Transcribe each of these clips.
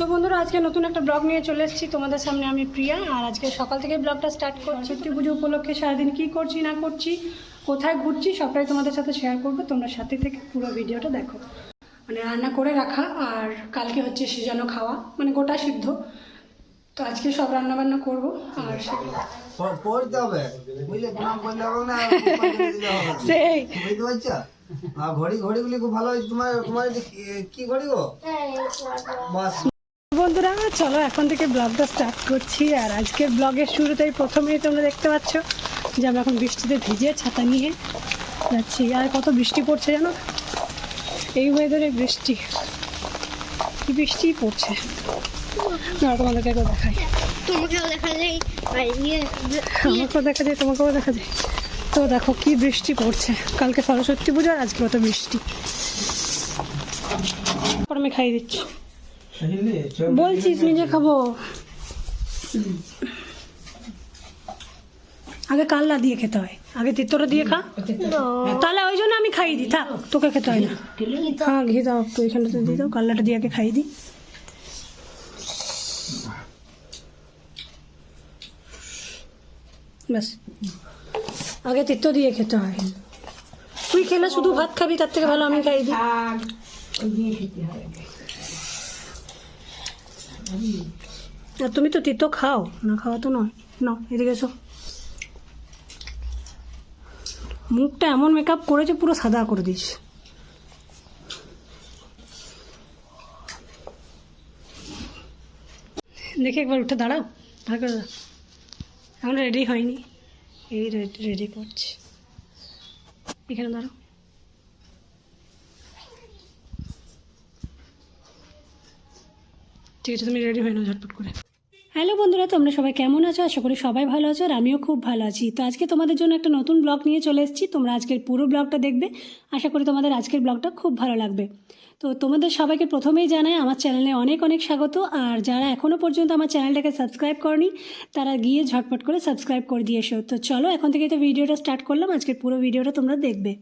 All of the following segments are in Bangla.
তো বন্ধুরা আজকে নতুন একটা ব্লগ নিয়ে চলে এসেছি। তোমাদের সামনে আমি প্রিয়া। আর আজকে সকাল থেকে ব্লগটা স্টার্ট করছি। সত্যি পুজো উপলক্ষে সারাদিন কী করছি না করছি কোথায় ঘুরছি সবটাই তোমাদের সাথে শেয়ার করব। তোমরা সাথে থেকে পুরো ভিডিওটা দেখো। মানে রান্না করে রাখা আর কালকে হচ্ছে সেজানো খাওয়া মানে গোটা সিদ্ধ। তো আজকে সব রান্না বান্না করব আর। সেই। ঘড়ি ঘড়িগুলি খুব ভালো তোমার তোমার কি- কি ঘড়ি গো? বাস। বন্ধুরা চলো এখন থেকে ব্লগটা স্টার্ট করছি। আর আজকের ব্লগের শুরুতেই প্রথমেই তোমরা দেখতে পাচ্ছ যে আমরা এখন বৃষ্টিতে ভিজে ছাতা নিয়ে যাচ্ছি। আর কত বৃষ্টি পড়ছে জানো? এই ওয়েদারে বৃষ্টি। কি বৃষ্টি পড়ছে? না তোমাদেরকে একবার দেখাই। তোমাকেও দেখা যায়। আর ইয়ে আমাকেও দেখা যায় তোমাকেও দেখা যায়। তো দেখো কি বৃষ্টি পড়ছে। কালকে সরস্বতী পুজো আর আজকে কত বৃষ্টি। আমি খাইয়ে দিচ্ছি। বলছিস নিজে খাব। আগে কাল্লা দিয়ে খেতে হয়। আগে তিতর দিয়ে খা। তাহলে ওই জন্য আমি খাইয়ে দিই। থাক তোকে খেতে হয় না। হ্যাঁ ঘি দাও একটু এখানটাতে দিয়ে দাও কাল্লাটা দিয়ে আগে খাইয়ে দিই। ব্যাস। আগে তিত্ত দিয়ে খেতে হয়। তুই খেলে শুধু ভাত খাবি তার থেকে ভালো আমি খাইয়ে দিই। আর তুমি তো তিতো খাও, না খাওয়া তো নয়। না এদিকে এসো। মুখটা এমন মেকআপ করেছে, পুরো সাদা করে দিস। দেখে একবার উঠে দাঁড়াও। করে এখন রেডি হয়নি। এই রেডি করছি। এখানে দাঁড়াও। ঠিক আছে, তুমি রেডি হয়ে নাও, ঝটপট করে। হ্যালো বন্ধুরা, তোমরা সবাই কেমন আছো? আশা করি সবাই ভালো আছো আর আমিও খুব ভালো আছি। তো আজকে তোমাদের জন্য একটা নতুন ব্লগ নিয়ে চলে এসেছি। তোমরা আজকের পুরো ব্লগটা দেখবে। আশা করি তোমাদের আজকের ব্লগটা খুব ভালো লাগবে। তো তোমাদের সবাইকে প্রথমেই জানাই, আমার চ্যানেলে অনেক অনেক স্বাগত। আর যারা এখনও পর্যন্ত আমার চ্যানেলটাকে সাবস্ক্রাইব করনি, তারা গিয়ে ঝটপট করে সাবস্ক্রাইব করে দিয়ে এসো। তো চলো, এখন থেকে তো ভিডিওটা স্টার্ট করলাম। আজকের পুরো ভিডিওটা তোমরা দেখবে।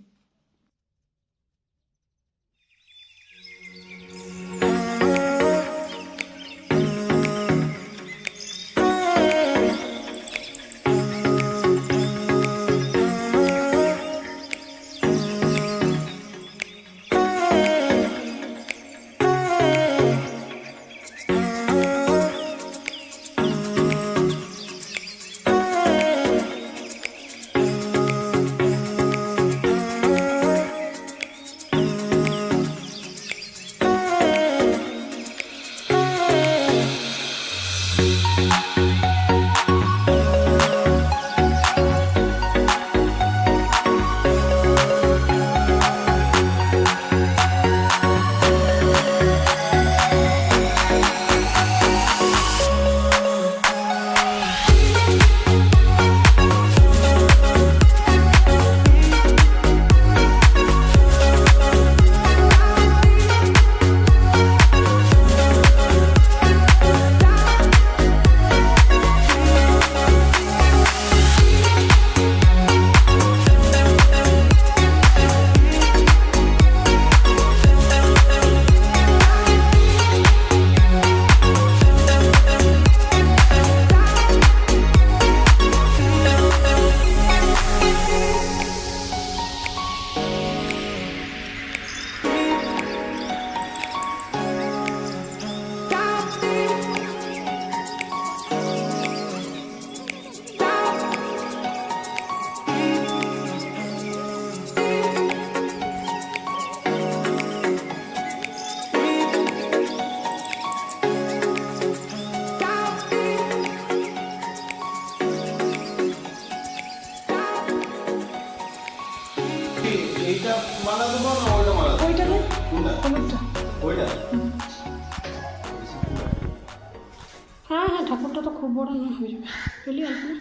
হ্যাঁ হ্যাঁ ঠাকুরটা তো খুব বড় না হয়ে যাবে। চলি অল্প না?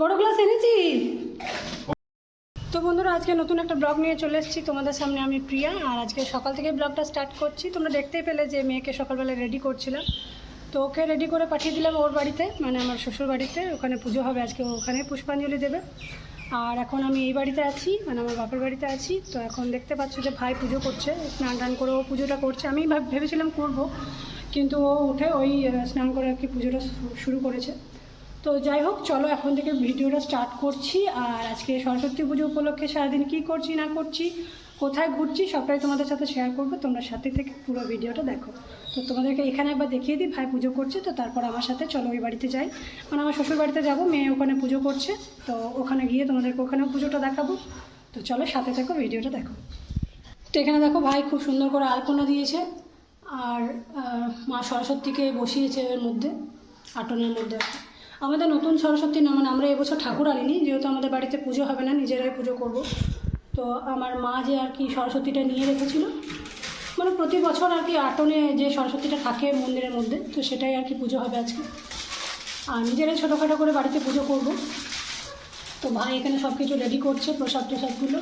বড় গ্লাস এনেছি তো বন্ধুরা, আজকে নতুন একটা ব্লগ নিয়ে চলে এসেছি। তোমাদের সামনে আমি প্রিয়া, আর আজকে সকাল থেকে ব্লগটা স্টার্ট করছি। তোমরা দেখতেই পেলে যে মেয়েকে সকালবেলা রেডি করছিলাম। তো ওকে রেডি করে পাঠিয়ে দিলাম ওর বাড়িতে মানে আমার শ্বশুর বাড়িতে। ওখানে পুজো হবে আজকে ওখানে পুষ্পাঞ্জলি দেবে। আর এখন আমি এই বাড়িতে আছি মানে আমার বাপের বাড়িতে আছি। তো এখন দেখতে পাচ্ছ যে ভাই পুজো করছে, স্নান টান করে ও পুজোটা করছে। আমি ভাব- ভেবেছিলাম করব, কিন্তু ও উঠে ওই স্নান করে আর কি পুজোটা শুরু করেছে। তো যাই হোক, চলো এখন থেকে ভিডিওটা স্টার্ট করছি। আর আজকে সরস্বতী পুজো উপলক্ষে সারাদিন কী করছি, না করছি, কোথায় ঘুরছি, সবটাই তোমাদের সাথে শেয়ার করব। তোমরা সাথে থেকে পুরো ভিডিওটা দেখো। তো তোমাদেরকে এখানে একবার দেখিয়ে দিই, ভাই পুজো করছে, তো তারপর আমার সাথে চলো ওই বাড়িতে যাই। মানে আমার শ্বশুর বাড়িতে যাব, মেয়ে ওখানে পুজো করছে, তো ওখানে গিয়ে তোমাদেরকে ওখানেও পুজোটা দেখাবো। তো চলো সাথে থাকো ভিডিওটা দেখো। তো এখানে দেখো ভাই খুব সুন্দর করে আলপনা দিয়েছে, আর মা সরস্বতীকে বসিয়েছে এর মধ্যে, আটনের মধ্যে। কি। আমাদের নতুন সরস্বতী না মানে আমরা এবছর ঠাকুর আনিনি, যেহেতু আমাদের বাড়িতে পুজো হবে না, নিজেরাই পুজো করব। তো আমার মা যে আর কি সরস্বতীটা নিয়ে রেখেছিল মানে প্রতি বছর আর কি আটনে যে সরস্বতীটা থাকে মন্দিরের মধ্যে, তো সেটাই আর কি পুজো হবে আজকে। আর নিজেরাই ছোটোখাটো করে বাড়িতে পুজো করব। তো ভাই এখানে সব কিছু রেডি করছে, প্রসাদ টোসাদগুলো।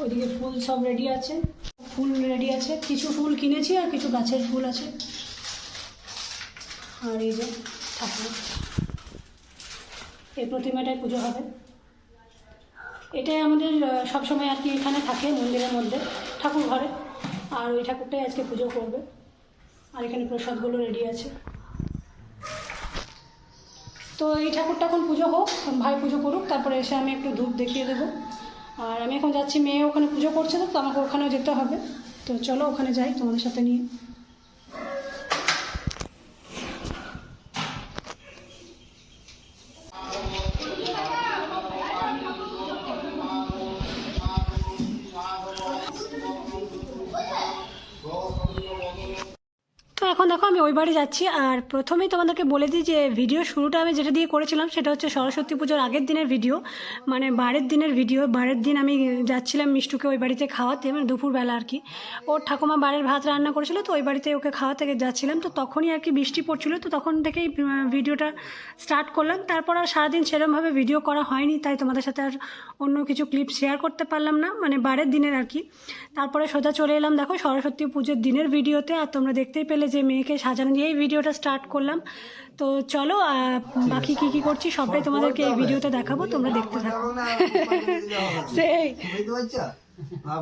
ওইদিকে ফুল সব রেডি আছে। ফুল রেডি আছে। কিছু ফুল কিনেছি আর কিছু গাছের ফুল আছে। আর এই যে ঠাকুর। এই প্রতিমাটাই পুজো হবে। এটাই আমাদের সবসময় আর কি এখানে থাকে মন্দিরের মধ্যে, ঠাকুর ঘরে। আর ওই ঠাকুরটাই আজকে পুজো করবে। আর এখানে প্রসাদগুলো রেডি আছে। তো এই ঠাকুরটা এখন পুজো হোক, ভাই পুজো করুক, তারপরে এসে আমি একটু ধূপ দেখিয়ে দেবো। আর আমি এখন যাচ্ছি, মেয়ে ওখানে পুজো করছে তো আমাকে ওখানেও যেতে হবে। তো চলো ওখানে যাই তোমাদের সাথে নিয়ে। আমি ওই বাড়ি যাচ্ছি। আর প্রথমেই তোমাদেরকে বলে দিই যে ভিডিও শুরুটা আমি যেটা দিয়ে করেছিলাম, সেটা হচ্ছে সরস্বতী পুজোর আগের দিনের ভিডিও মানে বারের দিনের ভিডিও বারের দিন আমি যাচ্ছিলাম মিষ্টুকে ওই বাড়িতে খাওয়াতে মানে দুপুরবেলা আর কি। ওর ঠাকুমা বাড়ির ভাত রান্না করেছিল, তো ওই বাড়িতে ওকে খাওয়াতে যাচ্ছিলাম। তো তখনই আর কি বৃষ্টি পড়ছিল, তো তখন থেকেই ভিডিওটা স্টার্ট করলাম। তারপর আর সারাদিন সেরমভাবে ভিডিও করা হয়নি, তাই তোমাদের সাথে আর অন্য কিছু ক্লিপ শেয়ার করতে পারলাম না মানে বারের দিনের আর কি। তারপরে সোজা চলে এলাম, দেখো সরস্বতী পুজোর দিনের ভিডিওতে আর তোমরা দেখতেই পেলে যে মেয়েকে সাজানো দিয়েই ভিডিওটা স্টার্ট করলাম। তো চলো বাকি কি কি করছি সবটাই তোমাদেরকে এই ভিডিওতে দেখাবো তোমরা দেখতে থাকো। সেই।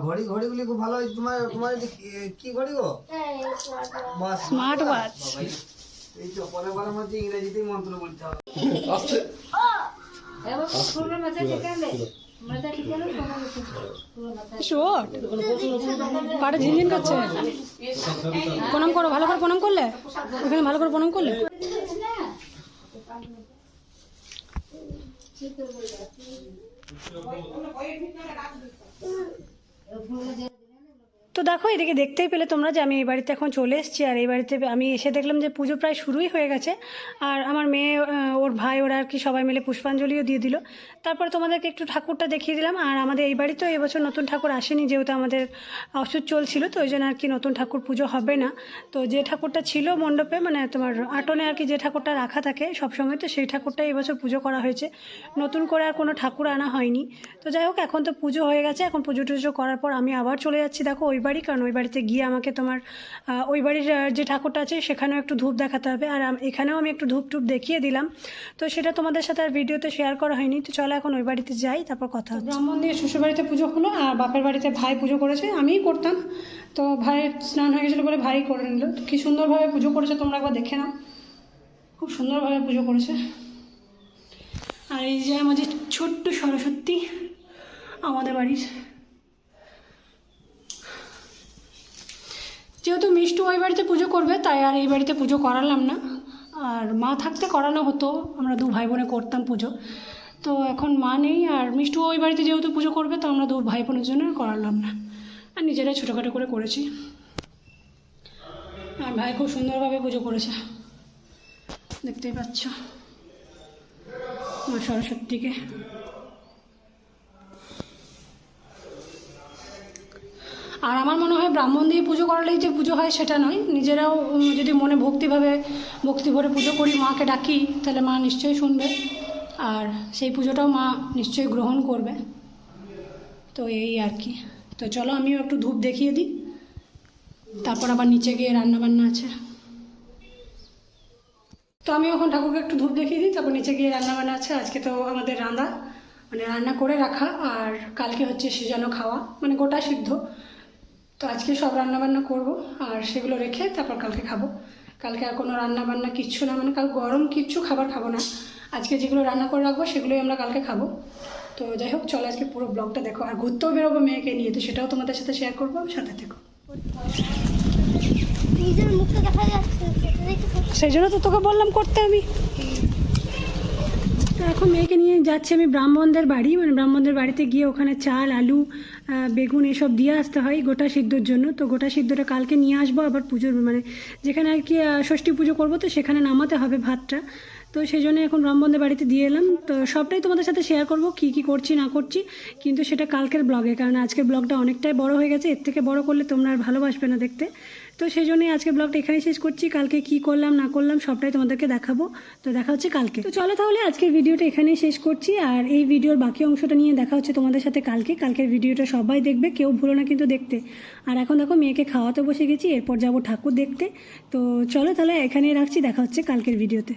ঘড়ি ঘড়িগুলি খুব ভালো তোমার তোমার কি- ঘড়ি গো? স্মার্ট ওয়াচ এই তো পরে পরে মধ্যে ইংরেজিতেই মন্ত্র বলতে হবে। শোট পাটা ঝিনঝিন করছে। প্রণাম করো, ভালো করে প্রণাম করলে? ওখানে ভালো করে প্রণাম করলে? তো দেখো এদিকে দেখতেই পেলে তোমরা যে আমি এই বাড়িতে এখন চলে এসেছি আর এই বাড়িতে আমি এসে দেখলাম যে পুজো প্রায় শুরুই হয়ে গেছে। আর আমার মেয়ে ওর ভাই, ওরা আর কি সবাই মিলে পুষ্পাঞ্জলিও দিয়ে দিল। তারপরে তোমাদেরকে একটু ঠাকুরটা দেখিয়ে দিলাম। আর আমাদের এই বাড়িতেও এবছর নতুন ঠাকুর আসেনি, যেহেতু আমাদের ওষুধ চলছিল, তো ওই জন্য আর কি নতুন ঠাকুর পুজো হবে না। তো যে ঠাকুরটা ছিল মণ্ডপে মানে তোমার আটনে আর কি যে ঠাকুরটা রাখা থাকে সবসময়, তো সেই ঠাকুরটাই এবছর পুজো করা হয়েছে। নতুন করে আর কোনো ঠাকুর আনা হয়নি। তো যাই হোক, এখন তো পুজো হয়ে গেছে। এখন পুজো টুজো করার পর আমি আবার চলে যাচ্ছি। দেখো, ওই বাড়ি, কারণ ওই বাড়িতে গিয়ে আমাকে তোমার ওই বাড়ির যে ঠাকুরটা আছে সেখানেও একটু ধূপ দেখাতে হবে। আর এখানেও আমি একটু ধূপ টুপ দেখিয়ে দিলাম। তো সেটা তোমাদের সাথে আর ভিডিওতে শেয়ার করা হয়নি। তো চলো এখন ওই বাড়িতে যাই, তারপর কথা ব্রাহ্মণ দিয়ে শ্বশুর বাড়িতে পুজো হলো, আর বাপের বাড়িতে ভাই পুজো করেছে, আমিই করতাম। তো ভাইয়ের স্নান হয়ে গেছিল বলে ভাই করে নিল। কী সুন্দরভাবে পুজো করেছে তোমরা একবার দেখে নাও। খুব সুন্দরভাবে পুজো করেছে। আর এই যে আমাদের ছোট্ট সরস্বতী, আমাদের বাড়ির। যেহেতু মিষ্টু ওই বাড়িতে পুজো করবে, তাই আর এই বাড়িতে পুজো করালাম না। আর মা থাকতে করানো হতো, আমরা দু ভাই বোনে করতাম পুজো। তো এখন মা নেই, আর মিষ্টু ওই বাড়িতে যেহেতু পুজো করবে, তো আমরা দু ভাই বোনের জন্য করালাম না। আর নিজেরাই ছোটোখাটো করে করেছি। আর ভাই খুব সুন্দরভাবে পুজো করেছে। দেখতেই পাচ্ছ মা সরস্বতীকে। আর আমার মনে হয় ব্রাহ্মণ দিয়ে পুজো করালেই যে পুজো হয় সেটা নয়। নিজেরাও যদি মনে ভক্তিভাবে ভক্তি ভরে পুজো করি, মাকে ডাকি, তাহলে মা নিশ্চয়ই শুনবে। আর সেই পুজোটাও মা নিশ্চয়ই গ্রহণ করবে। তো এই আর কি। তো চলো আমিও একটু ধূপ দেখিয়ে দিই। তারপর আবার নিচে গিয়ে রান্নাবান্না আছে। তো আমি এখন ঠাকুরকে একটু ধূপ দেখিয়ে দিই। তারপর নিচে গিয়ে রান্নাবান্না আছে। আজকে তো আমাদের রান্না মানে রান্না করে রাখা। আর কালকে হচ্ছে সেজানো খাওয়া মানে গোটা সিদ্ধ। তো আজকে সব রান্না বান্না করব আর সেগুলো রেখে তারপর কালকে খাব। কালকে আর কোনো রান্না বান্না কিচ্ছু না মানে কাল গরম কিচ্ছু খাবার খাব না। আজকে যেগুলো রান্না করে রাখব সেগুলোই আমরা কালকে খাব। তো যাই হোক চলো আজকে পুরো ব্লগটা দেখো। আর ঘুরতেও বেরোবো মেয়েকে নিয়ে তো সেটাও তোমাদের সাথে শেয়ার করব সাথে থেকো। সেই জন্য তো তোকে বললাম করতে আমি। তো এখন মেয়েকে নিয়ে যাচ্ছে আমি ব্রাহ্মণদের বাড়ি। মানে ব্রাহ্মণদের বাড়িতে গিয়ে ওখানে চাল, আলু বেগুন এসব দিয়ে আসতে হয় গোটা সিদ্ধর জন্য। তো গোটা সিদ্ধটা কালকে নিয়ে আসব, আবার পুজোর মানে যেখানে আর কি ষষ্ঠী পুজো করব তো সেখানে নামাতে হবে ভাতটা। তো সেই জন্য এখন ব্রাহ্মণদের বাড়িতে দিয়ে এলাম। তো সবটাই তোমাদের সাথে শেয়ার করব, কি কি করছি, না করছি। কিন্তু সেটা কালকের ব্লগে কারণ আজকের ব্লগটা অনেকটাই বড় হয়ে গেছে, এর থেকে বড় করলে তোমরা আর ভালোবাসবে না দেখতে। তো সেই জন্যই আজকে ব্লগটা এখানেই শেষ করছি। কালকে কি করলাম, না করলাম, সবটাই তোমাদেরকে দেখাবো। তো দেখা হচ্ছে কালকে। তো চলো তাহলে আজকের ভিডিওটা এখানেই শেষ করছি, আর এই ভিডিওর বাকি অংশটা নিয়ে দেখা হচ্ছে তোমাদের সাথে কালকে। কালকের ভিডিওটা সবাই দেখবে, কেউ ভুলো না কিন্তু দেখতে। আর এখন দেখো, মেয়েকে খাওয়াতে বসে গেছি, এরপর যাব ঠাকুর দেখতে। তো চলো তাহলে এখানেই রাখছি, দেখা হচ্ছে কালকের ভিডিওতে।